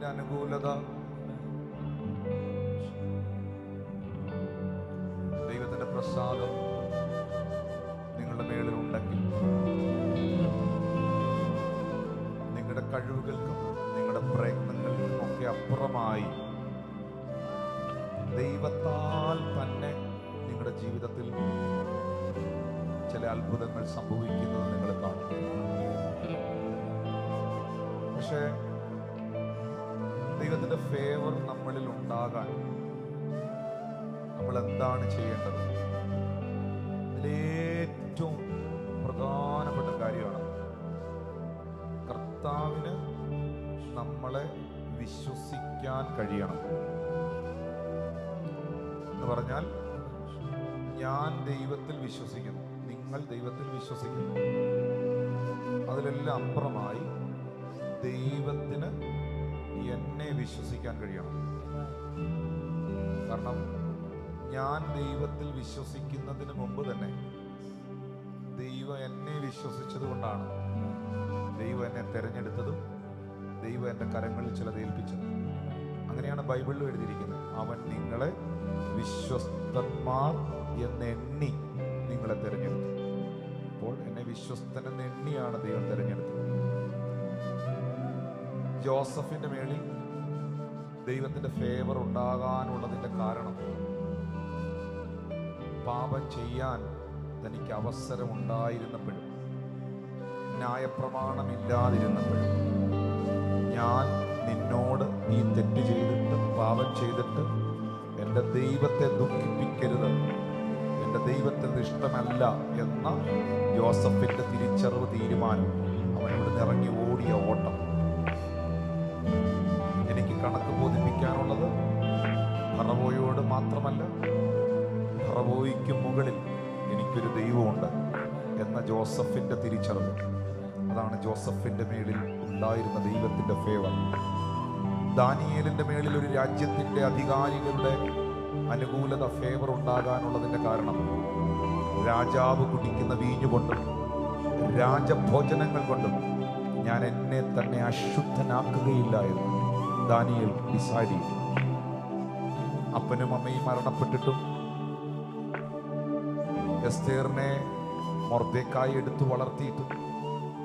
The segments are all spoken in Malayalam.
ദൈവത്തിന്റെ അനുകൂലത. ദൈവത്തിന്റെ പ്രസാദം നിങ്ങളുടെ മേളിൽ ഉണ്ടെങ്കിൽ നിങ്ങളുടെ കഴിവുകൾക്കും നിങ്ങളുടെ പ്രയത്നങ്ങൾക്കും ഒക്കെ അപ്പുറമായി ദൈവത്താൽ തന്നെ നിങ്ങളുടെ ജീവിതത്തിൽ ചില അത്ഭുതങ്ങൾ സംഭവിക്കുന്നത് നിങ്ങൾ കാണും. പക്ഷേ ദൈവത്തിന്റെ ഫേവർ നമ്മളിൽ ഉണ്ടാകാൻ നമ്മൾ എന്താണ് ചെയ്യേണ്ടത് ഇതിലേറ്റവും പ്രധാനപ്പെട്ട കാര്യമാണ് കർത്താവിന് നമ്മളെ വിശ്വസിക്കാൻ കഴിയണം. എന്ന് പറഞ്ഞാൽ ഞാൻ ദൈവത്തിൽ വിശ്വസിക്കുന്നു നിങ്ങൾ ദൈവത്തിൽ വിശ്വസിക്കുന്നു. അതിലെല്ലാം അപ്പുറമായി ദൈവത്തിന് എന്നെ വിശ്വസിക്കാൻ കഴിയണം. കാരണം ഞാൻ ദൈവത്തിൽ വിശ്വസിക്കുന്നതിന് മുമ്പ് തന്നെ ദൈവം എന്നെ വിശ്വസിച്ചത് കൊണ്ടാണ്. ദൈവം എന്നെ തെരഞ്ഞെടുത്തതും ദൈവം എന്റെ കരങ്ങളിൽ ചിലത് ഏൽപ്പിച്ചതും. അങ്ങനെയാണ് ബൈബിളിൽ എഴുതിയിരിക്കുന്നത്. അവൻ നിങ്ങളെ വിശ്വസ്തന്മാർ എന്നെണ്ണി നിങ്ങളെ തിരഞ്ഞെടുത്തു. അപ്പോൾ എന്നെ വിശ്വസ്തനെന്ന് എണ്ണിയാണ് ദൈവം തിരഞ്ഞെടുത്തത്. ജോസഫിന്റെ മേളിൽ ദൈവത്തിന്റെ ഫേവർ ഉണ്ടാകാനുള്ളതിന്റെ കാരണം. പാപം ചെയ്യാൻ തനിക്ക് അവസരം ഉണ്ടായിരുന്നപ്പോഴും ന്യായപ്രമാണമില്ലാതിരുന്നപ്പോഴും ഞാൻ നിന്നോട് നീ തെറ്റ് ചെയ്തിട്ട് പാപം ചെയ്തിട്ട് എന്റെ ദൈവത്തെ ദുഃഖിപ്പിക്കരുത് എന്റെ ദൈവത്തിന് ഇഷ്ടമല്ല എന്ന ജോസഫിന്റെ തിരിച്ചറിവ് തീരുമാനം അവനോട് ഇറങ്ങി ഓടിയ ഓട്ടം. കണക്ക് ബോധിപ്പിക്കാനുള്ളത് ഫറവോയോട് മാത്രമല്ല ഫറവോയ്ക്ക് മുകളിൽ എനിക്കൊരു ദൈവമുണ്ട് എന്ന ജോസഫിന്റെ തിരിച്ചറിവ്. അതാണ് ജോസഫിന്റെ മേളിൽ ഉണ്ടായിരുന്ന ദൈവത്തിന്റെ ഫേവർ ദാനിയേലിന്റെ മേളിൽ ഒരു രാജ്യത്തിന്റെ അധികാരികളുടെ അനുകൂലത ഫേവർ ഉണ്ടാകാനുള്ളതിന്റെ കാരണം രാജാവ് കുടിക്കുന്ന വീഞ്ഞുകൊണ്ടും രാജഭോജനങ്ങൾ കൊണ്ടും ഞാൻ എന്നെ തന്നെ അശുദ്ധനാക്കുകയില്ല എന്ന്. ദാനിയേൽ ഡിസൈഡ് ചെയ്തു. അപ്പനും അമ്മയും മരണപ്പെട്ടിട്ടും എസ്തേറിനെ മൊർദേക്കായി എടുത്തു വളർത്തിയിട്ടും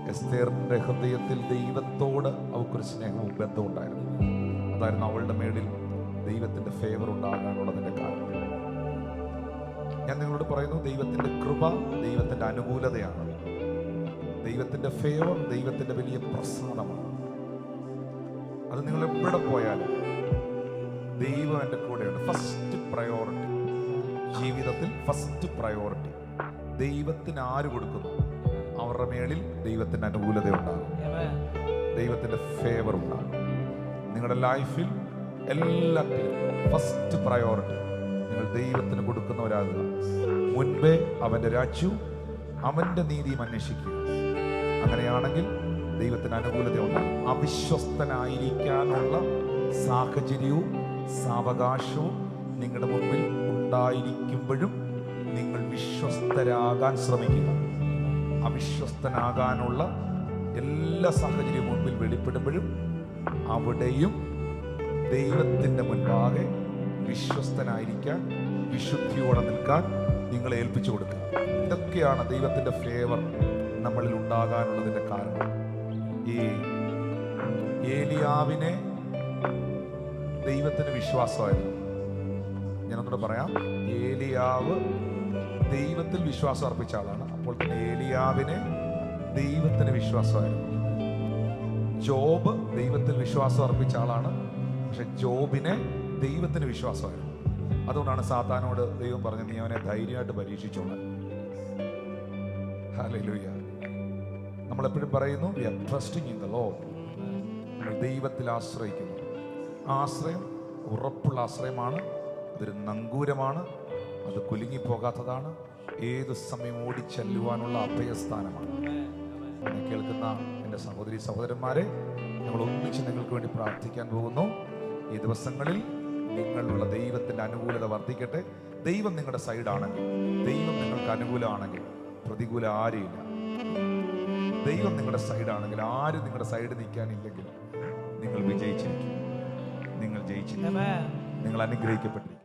എസ്തേറിന്റെ ഹൃദയത്തിൽ ദൈവത്തോട് അവൾക്കൊരു സ്നേഹവും ബന്ധവും ഉണ്ടായിരുന്നു. അതായിരുന്നു അവളുടെ മേളിൽ ദൈവത്തിന്റെ ഫേവർ ഉണ്ടാകാനുള്ളതിന്റെ കാരണം. ഞാൻ നിങ്ങളോട് പറയുന്നു ദൈവത്തിന്റെ കൃപ ദൈവത്തിന്റെ അനുകൂലതയാണ്. ദൈവത്തിന്റെ ഫേവർ ദൈവത്തിന്റെ വലിയ പ്രസാദമാണ്. അത് നിങ്ങൾ എവിടെ പോയാലും ദൈവം എന്റെ കൂടെയുണ്ട്. ഫസ്റ്റ് പ്രയോറിറ്റി ജീവിതത്തിൽ ഫസ്റ്റ് പ്രയോറിറ്റി ദൈവത്തിന് ആര് കൊടുക്കുന്നു? അവരുടെ മേളിൽ ദൈവത്തിന്റെ അനുകൂലത ഉണ്ടാകും. ദൈവത്തിന്റെ ഫേവർ ഉണ്ടാകും. നിങ്ങളുടെ ലൈഫിൽ എല്ലാത്തിലും ഫസ്റ്റ് പ്രയോറിറ്റി നിങ്ങൾ ദൈവത്തിന് കൊടുക്കുന്നവരാകുക. മുൻപേ അവന്റെ രാജ്യവും അവന്റെ നീതിയും അന്വേഷിക്കുക. അങ്ങനെയാണെങ്കിൽ ദൈവത്തിന് അനുകൂലത ഉണ്ടാകും അവിശ്വസ്തനായിരിക്കാനുള്ള സാഹചര്യവും സാവകാശവും നിങ്ങളുടെ മുമ്പിൽ ഉണ്ടായിരിക്കുമ്പോഴും നിങ്ങൾ വിശ്വസ്തരാകാൻ ശ്രമിക്കുക അവിശ്വസ്തനാകാനുള്ള എല്ലാ സാഹചര്യവും മുമ്പിൽ വെളിപ്പെടുമ്പോഴും അവിടെയും ദൈവത്തിന്റെ മുൻപാകെ വിശ്വസ്തനായിരിക്കാൻ വിശുദ്ധിയോടെ നിൽക്കാൻ നിങ്ങളെ ഏൽപ്പിച്ചു കൊടുക്കുക. ഇതൊക്കെയാണ് ദൈവത്തിന്റെ ഫേവർ നമ്മളിൽ ഉണ്ടാകാനുള്ളതിന്റെ കാരണം. ഈ ഏലിയാവിനെ ദൈവത്തിന് വിശ്വാസമായിരുന്നു. ഞാനൊന്നുകൂടെ പറയാം. ഏലിയാവ് ദൈവത്തിൽ വിശ്വാസം അർപ്പിച്ച ആളാണ്. അപ്പോൾ തന്നെ ഏലിയാവിനെ ദൈവത്തിന് വിശ്വാസമായിരുന്നു. ജോബ് ദൈവത്തിൽ വിശ്വാസം അർപ്പിച്ച ആളാണ്. പക്ഷെ ജോബിനെ ദൈവത്തിന് വിശ്വാസമായിരുന്നു. അതുകൊണ്ടാണ് സാത്താനോട് ദൈവം പറഞ്ഞത് നീ അവനെ ധൈര്യമായിട്ട് പരീക്ഷിച്ചോളാൻ. ഹല്ലേലൂയ നമ്മൾ എപ്പോഴും പറയുന്നു we are trusting in the Lord ദൈവത്തിൽ ആശ്രയിക്കുന്നു. ആശ്രയം ഉറപ്പുള്ള ആശ്രയമാണ് അതൊരു നങ്കൂരമാണ് അത് കുലുങ്ങിപ്പോകാത്തതാണ് ഏത് സമയം ഓടിച്ചെല്ലുവാനുള്ള അഭയസ്ഥാനമാണ്. കേൾക്കുന്ന എന്റെ സഹോദരി സഹോദരന്മാരെ ഞങ്ങൾ ഒന്നിച്ച് നിങ്ങൾക്ക് വേണ്ടി പ്രാർത്ഥിക്കാൻ പോകുന്നു. ഈ ദിവസങ്ങളിൽ നിങ്ങളുള്ള ദൈവത്തിന്റെ അനുകൂലത വർദ്ധിക്കട്ടെ. ദൈവം നിങ്ങളുടെ സൈഡാണെങ്കിൽ ദൈവം നിങ്ങൾക്ക് അനുകൂലമാണെങ്കിൽ പ്രതികൂലം ആരുമില്ല. ദൈവം നിങ്ങളുടെ സൈഡാണെങ്കിൽ ആരും നിങ്ങളുടെ സൈഡ് നിൽക്കാനില്ലെങ്കിൽ നിങ്ങൾ വിജയിച്ചിരിക്കും. നിങ്ങൾ ജയിച്ചിരിക്കും. നിങ്ങൾ അനുഗ്രഹിക്കപ്പെട്ടിരിക്കും.